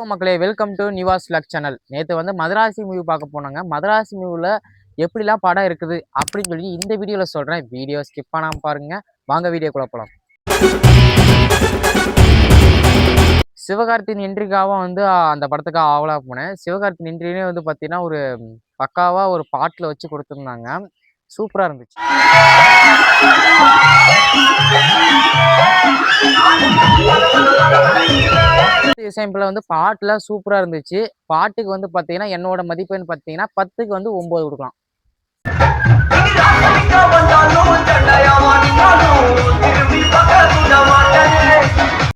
Hello மக்களே welcome to Nivas luck channel. நேற்று வந்து மதராசி மூவி பார்க்க போனாங்க. மதராசி மூவியில் எப்படிலாம் படம் இருக்குது அப்படின்னு சொல்லி இந்த வீடியோவில் சொல்கிறேன் வீடியோ ஸ்கிப் பண்ணாமல் பாருங்க. வாங்க வீடியோக்குள்ளே போகலாம் சிவகார்த்தின் என்ட்ரிக்காக வந்து அந்த படத்துக்காக ஆவலாக போனேன். சிவகார்த்தின் என்ட்ரினே வந்து பார்த்தீங்கன்னா ஒரு பக்காவாக ஒரு பாட்டில் வச்சு கொடுத்துருந்தாங்க. சூப்பராக இருந்துச்சு. எக்ஸாம்பிள் வந்து பாட்டுலாம் சூப்பராக இருந்துச்சு. பாட்டுக்கு வந்து பார்த்தீங்கன்னா என்னோட மதிப்பெண் பார்த்தீங்கன்னா பத்துக்கு வந்து ஒம்பது கொடுக்கலாம்.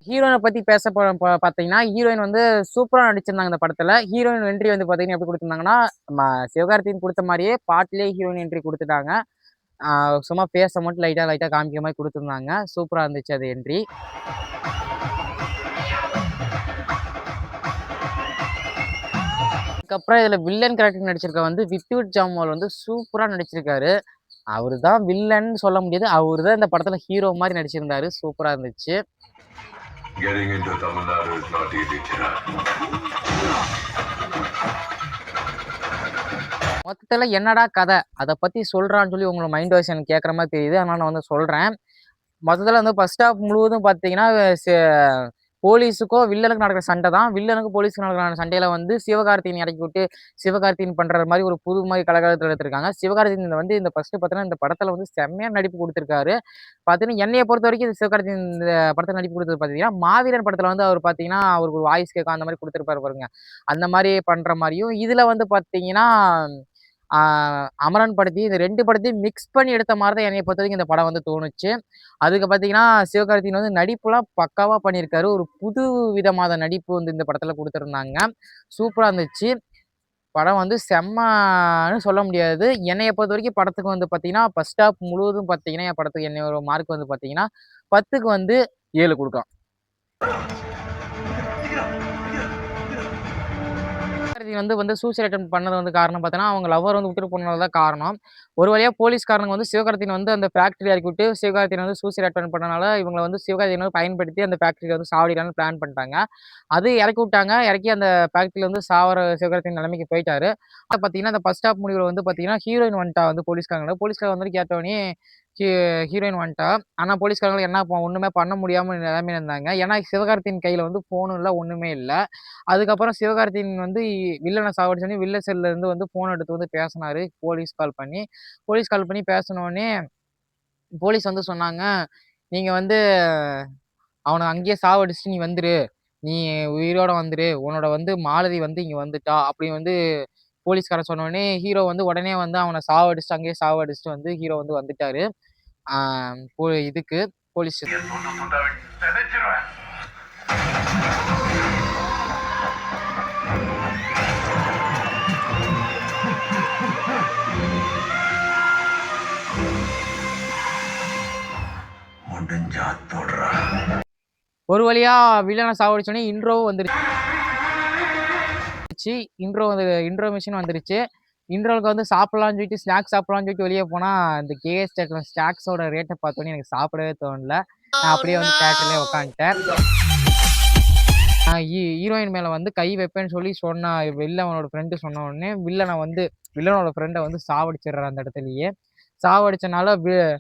ஹீரோயினை பற்றி பேச பார்த்தீங்கன்னா ஹீரோயின் வந்து சூப்பராக நடிச்சிருந்தாங்க இந்த படத்தில். ஹீரோயின் என்ட்ரி வந்து பார்த்தீங்கன்னா எப்படி கொடுத்துருந்தாங்கன்னா நம்ம சிவகார்த்தியின் கொடுத்த மாதிரியே பாட்டிலே ஹீரோயின் என்ட்ரி கொடுத்துட்டாங்க. சும்மா பேச மட்டும் லைட்டாக லைட்டாக காமிக்கிற மாதிரி கொடுத்துருந்தாங்க. சூப்பராக இருந்துச்சு அது என்ட்ரி அதுக்கப்புறம் இதில் வில்லன் கேரக்டர் நடிச்சிருக்க வந்து வித்யுட் ஜாமால் வந்து சூப்பராக நடிச்சிருக்காரு. அவர் தான் வில்லன் சொல்ல முடியாது. அவர் தான் இந்த படத்தில் ஹீரோ மாதிரி நடிச்சிருந்தாரு. சூப்பராக இருந்துச்சு. மொத்தத்தில் என்னடா கதை? அதை பற்றி சொல்கிறான்னு சொல்லி உங்களை மைண்ட் வாய்ஸ் எனக்கு கேட்குற மாதிரி தெரியுது. அதனால் நான் வந்து சொல்கிறேன் மொத்தத்தில் வந்து ஃபர்ஸ்ட் ஹாஃப் முழுவதும் பார்த்தீங்கன்னா போலீஸுக்கோ வில்லனுக்கு நடக்கிற சண்டை தான். வில்லனுக்கு போலீஸுக்கு நடக்கிற சண்டையில் வந்து சிவகார்த்தியின் இறக்கி விட்டு சிவகார்த்தியின் பண்ணுற மாதிரி ஒரு புது மாதிரி கலகலத்தில் எடுத்திருக்காங்க. சிவகார்த்தியின் வந்து இந்த ஃபஸ்ட்டு பார்த்தீங்கன்னா இந்த படத்தில் வந்து செம்மையாக நடிப்பு கொடுத்துருக்காரு. பார்த்தீங்கன்னா என்னைய பொறுத்த வரைக்கும் இந்த சிவகார்த்தியின் இந்த படத்தில் நடிப்பு கொடுத்தது பார்த்தீங்கன்னா மாவீரன் படத்தில் வந்து அவர் பார்த்தீங்கன்னா அவருக்கு ஒரு வாய்ஸ் கேட்கும் அந்த மாதிரி கொடுத்துருப்பாரு பாருங்க. அந்த மாதிரி பண்ணுற மாதிரியும் இதில் வந்து பார்த்தீங்கன்னா அமரன் படத்தையும் இந்த ரெண்டு படத்தையும் மிக்ஸ் பண்ணி எடுத்த மாதிரி தான் என்னை பொறுத்த வரைக்கும் இந்த படம் வந்து தோணுச்சு. அதுக்கு பார்த்தீங்கன்னா சிவகார்த்திகேயன் வந்து நடிப்புலாம் பக்காவாக பண்ணியிருக்காரு. ஒரு புது விதமான நடிப்பு வந்து இந்த படத்தில் கொடுத்துருந்தாங்க. சூப்பராக இருந்துச்சு. படம் வந்து செம்மன்னு சொல்ல முடியாது. என்னைய பொறுத்த வரைக்கும் படத்துக்கு வந்து பார்த்தீங்கன்னா ஃபஸ்ட் ஹாஃப் முழுவதும் பார்த்தீங்கன்னா என் படத்துக்கு என்னோட மார்க் வந்து பார்த்தீங்கன்னா பத்துக்கு வந்து ஏழு கொடுக்கலாம். சிவகார்த்திகேயன் வந்து வந்து சூசைட் அட்டம் பண்ணது வந்து காரணம் பார்த்தீங்கன்னா அவங்க லவர் வந்து விட்டுட்டு போனது தான் காரணம். ஒரு வழியாக போலீஸ்காரங்க வந்து சிவகார்த்திகேயன் வந்து அந்த ஃபேக்ட்ரி இறக்கி விட்டு சிவகார்த்திகேயன் வந்து சூசைட் அட்டன் பண்ணனால இவங்களை வந்து சிவகார்த்திகேயன் வந்து பயன்படுத்தி அந்த ஃபேக்ட்ரியில் வந்து சாவடிக்கலாம்னு பிளான் பண்ணிட்டாங்க. அது இறக்கி விட்டாங்க. இறக்கி அந்த ஃபேக்ட்ரியில் வந்து சாவர சிவகார்த்திகேயன் நிலைமைக்கு போயிட்டாரு. அதை பார்த்தீங்கன்னா அந்த பஸ் ஸ்டாப் முடிவில் வந்து பார்த்தீங்கன்னா ஹீரோயின் வந்துட்டா வந்து போலீஸ்காரங்க. போலீஸ்காரங்க வந்து கேட்டவொடனே ஹீரோயின் வந்துட்டா. ஆனால் போலீஸ்காரங்களும் என்ன ஒன்றுமே பண்ண முடியாமல் நிலைமையில இருந்தாங்க ஏன்னா சிவகார்த்தியின் கையில் வந்து ஃபோனும் இல்லை ஒன்றுமே இல்லை. அதுக்கப்புறம் சிவகார்த்தியின் வந்து வில்லனை சாவடிச்சோடனே வில்ல செல்ல இருந்து வந்து ஃபோன் எடுத்து வந்து பேசினாரு. போலீஸ் கால் பண்ணி. போலீஸ் கால் பண்ணி பேசினோடனே போலீஸ் வந்து சொன்னாங்க நீங்கள் வந்து அவனை அங்கேயே சாவடிச்சுட்டு நீ வந்துரு. நீ உயிரோட வந்துரு. உன்னோட வந்து மாலதி வந்து இங்கே வந்துட்டா. அப்படி வந்து போலீஸ்காரன் சொன்ன உடனே ஹீரோ வந்து உடனே வந்து அவனை சாவடிச்சுட்டு அங்கேயே சாவடிச்சுட்டு வந்து ஹீரோ வந்து வந்துட்டாரு. இதுக்கு போலீஸ் ஒரு வழியா வில்லனை சாவடிச்சோடனே இன்ட்ரோவும் வந்துருச்சு. இன்ட்ரோ வந்து இன்ட்ரோ மிஷின் வந்துருச்சு. இன்ட்ரோவுக்கு வந்து சாப்பிடலாம்னு சொல்லிட்டு ஸ்நாக்ஸ் சாப்பிடலாம்னு சொல்லிட்டு வெளியே போனால் இந்த கேஎஸ் தேட்டர் ஸ்நாக்ஸோட ரேட்டை பார்த்தோன்னே எனக்கு சாப்பிடவே தோணல. நான் அப்படியே வந்து தேட்டர்லேயே உட்காந்துட்டேன் ஹீரோயின் மேலே வந்து கை வைப்பேன்னு சொல்லி சொன்ன வில்லனோட ஃப்ரெண்டு சொன்ன உடனே வில்லனை வந்து வில்லனோட ஃப்ரெண்டை வந்து சாவடிச்சிடுறாரு அந்த இடத்துலயே. சாவடிச்சனால வி-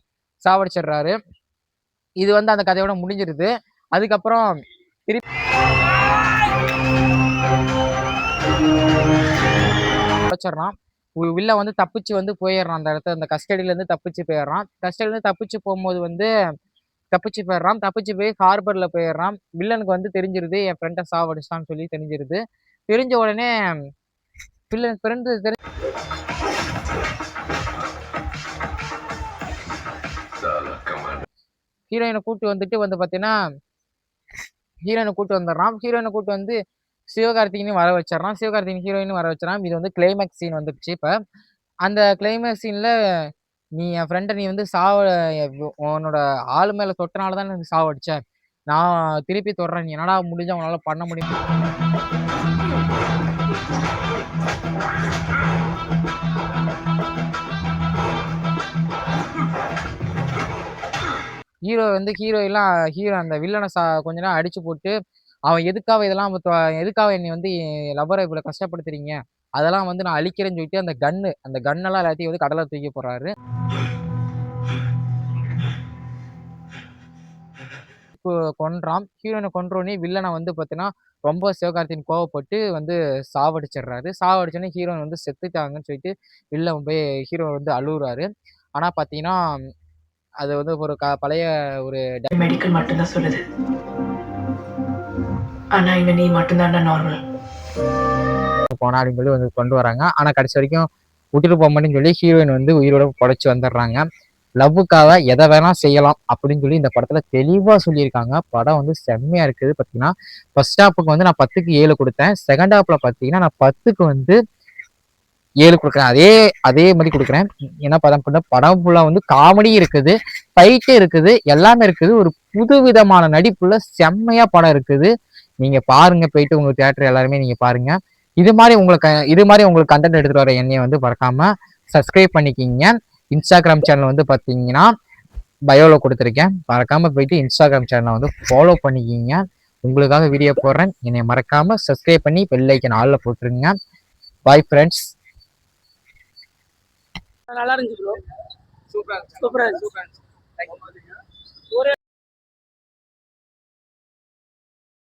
சாவடிச்சிடுறாரு. இது வந்து அந்த கதையோட முடிஞ்சிருது. அதுக்கப்புறம் திருப்பி வச்சிடறான் வில்ல வந்து தப்பிச்சு வந்து போயிடுறான் அந்த இடத்துல. அந்த கஸ்டடியிலேருந்து தப்பிச்சு போயிடுறான். கஸ்டடியிலேருந்து தப்பிச்சு போகும்போது வந்து தப்பிச்சு போயிடுறான். தப்பிச்சு போய் ஹார்பர்ல போயிடுறான். வில்லனுக்கு வந்து தெரிஞ்சிருது என் ஃப்ரெண்டை சாவடிச்சான்னு சொல்லி தெரிஞ்சிருது. தெரிஞ்ச உடனே வில்லன் ஃப்ரெண்டு தெரி ஹீரோயினை கூட்டு வந்துட்டு வந்து பார்த்தீங்கன்னா ஹீரோயினை கூட்டு வந்துடுறான். ஹீரோயினை கூட்டு வந்து சிவகார்த்திகனையும் வர வச்சிடறான். சிவகார்த்திகின் ஹீரோயினும் வர வச்சிடறான். இது வந்து கிளைமேக்ஸ் சீன் வந்துடுச்சு இப்போ. அந்த கிளைமேக்ஸ் சீனில் நீ என் ஃப்ரெண்டை நீ வந்து சாவ உன்னோட ஆள் மேலே தொட்டனால தான் எனக்கு சாவடிச்ச நான் திருப்பி தொடுறேன். நீ என்னடா முடிஞ்ச உன்னால பண்ண முடியும்? ஹீரோ வந்து ஹீரோ எல்லாம் ஹீரோ அந்த வில்லனை சா கொஞ்ச நேரம் அடிச்சு போட்டு அவன் எதுக்காக இதெல்லாம் எதுக்காக என்னை வந்து லவ்வரை இவ்வளோ கஷ்டப்படுத்துறீங்க? அதெல்லாம் வந்து நான் அழிக்கிறேன்னு சொல்லிட்டு அந்த கன்னு அந்த கன்னெல்லாம் எல்லாத்தையும் வந்து கடலை தூக்கி போடுறாரு. கொன்றான். ஹீரோனை கொன்றோடனே வில்லனை வந்து பார்த்தீங்கன்னா ரொம்ப சிவகார்த்தியின் கோவப்பட்டு வந்து சாவடிச்சிடுறாரு. சாவடிச்சோடனே ஹீரோயின் வந்து செத்துட்டாங்கன்னு சொல்லிட்டு வில்லன் போய் ஹீரோ வந்து அழுகுறாரு ஆனால் பார்த்தீங்கன்னா அது வந்து ஒரு க பழைய ஒரு மெடிக்கல் மட்டும்தான் சொல்லுது. ஆனா இவன் நீ மட்டும்தான்டா நார்மல் போனா அப்படின்னு சொல்லி வந்து கொண்டு வராங்க. ஆனால் கடைசி வரைக்கும் விட்டுட்டு போக மாட்டேன்னு சொல்லி ஹீரோயின் வந்து உயிரோட புடைச்சி வந்துடுறாங்க. லவ்வுக்காக எதை வேணா செய்யலாம் அப்படின்னு சொல்லி இந்த படத்துல தெளிவா சொல்லியிருக்காங்க. படம் வந்து செம்மையா இருக்குது. பார்த்தீங்கன்னா ஃபர்ஸ்ட் ஹாப்புக்கு வந்து நான் பத்துக்கு ஏழு கொடுத்தேன். செகண்ட் ஹாப்ல பார்த்தீங்கன்னா நான் பத்துக்கு வந்து ஏழு கொடுக்குறேன். அதே அதே மாதிரி கொடுக்குறேன். ஏன்னா படம் பண்ண படம் ஃபுல்லாக வந்து காமெடி இருக்குது. ஃபைட்டு இருக்குது. எல்லாமே இருக்குது. ஒரு புது விதமான நடிப்புல செம்மையா படம் இருக்குது. நீங்க பாருங்க போயிட்டு உங்க தியேட்டர் எல்லாருமே நீங்க பாருங்க. இது மாதிரி உங்களுக்கு இது மாதிரி உங்களுக்கு கண்டென்ட் எடுத்துட்டு வர என்னைய வந்து மறக்காம சப்ஸ்கிரைப் பண்ணிக்கிங்க. இன்ஸ்டாகிராம் சேனல் வந்து பார்த்தீங்கன்னா பயோவில் கொடுத்துருக்கேன். மறக்காம போயிட்டு இன்ஸ்டாகிராம் சேனலை வந்து ஃபாலோ பண்ணிக்கிங்க. உங்களுக்காக வீடியோ போடுறேன். என்னை மறக்காம சப்ஸ்கிரைப் பண்ணி பெல் ஐக்கன் ஆளில் போட்டுருங்க. பாய் ஃப்ரெண்ட்ஸ் நல்லா இருந்துச்சு ப்ரோ சூப்பரா சூப்பரா இருந்துச்சு.